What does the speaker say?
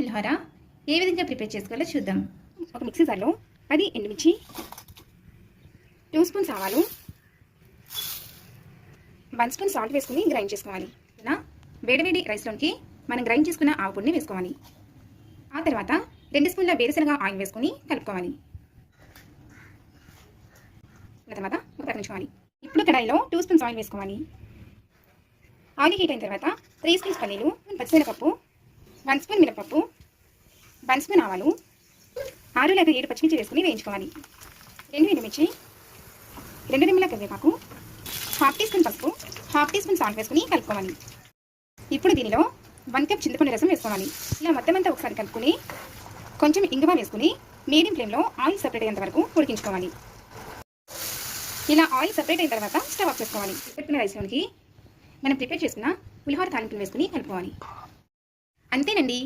పులిహోర ఏ విధంగా ప్రిపేర్ చేసుకోవాలో చూద్దాం. ఒక మిక్సీ జార్లో పది ఎండుమిర్చి టూ స్పూన్స్ ఆవాలు వన్ స్పూన్ సాల్ట్ వేసుకుని గ్రైండ్ చేసుకోవాలి. ఇలా వేడివేడి రైస్లోకి మనం గ్రైండ్ చేసుకున్న ఆవు పొడిని వేసుకోవాలి. ఆ తర్వాత రెండు స్పూన్ల వేరుశనగ ఆయిల్ వేసుకొని కలుపుకోవాలి. ఆ తర్వాత తగ్గించుకోవాలి ఇప్పుడు కడాయిలో టూ స్పూన్స్ ఆయిల్ వేసుకోవాలి. ఆయిల్ హీట్ అయిన తర్వాత త్రీ స్పూన్స్ పల్లీలు పచ్చిమిరపప్పు వన్ స్పూన్ మినపప్పు వన్ స్పూన్ ఆవాలు ఆరు లేదా ఏడు పచ్చిమిర్చి వేసుకుని వేయించుకోవాలి. రెండు ఎండుమిర్చి రెండు నిమ్మల కరివేపాకు హాఫ్ టీ స్పూన్ పసుపు హాఫ్ టీ స్పూన్ సాల్ట్ వేసుకుని కలుపుకోవాలి. ఇప్పుడు దీనిలో వన్ కప్ చింతపండు రసం వేసుకోవాలి. ఇలా మొత్తం అంతా ఒకసారి కలుపుకొని కొంచెం ఇంగువ వేసుకుని మీడియం ఫ్లేమ్లో ఆయిల్ సపరేట్ అయ్యేంత వరకు ఉడికించుకోవాలి. ఇలా ఆయిల్ సపరేట్ అయిన తర్వాత స్టవ్ ఆఫ్ చేసుకోవాలి. పెట్టుకున్న రైస్లోనికి మనం ప్రిపేర్ చేసుకున్న పులిహోర తాలింపులు వేసుకుని కలుపుకోవాలి. అంతేనండి.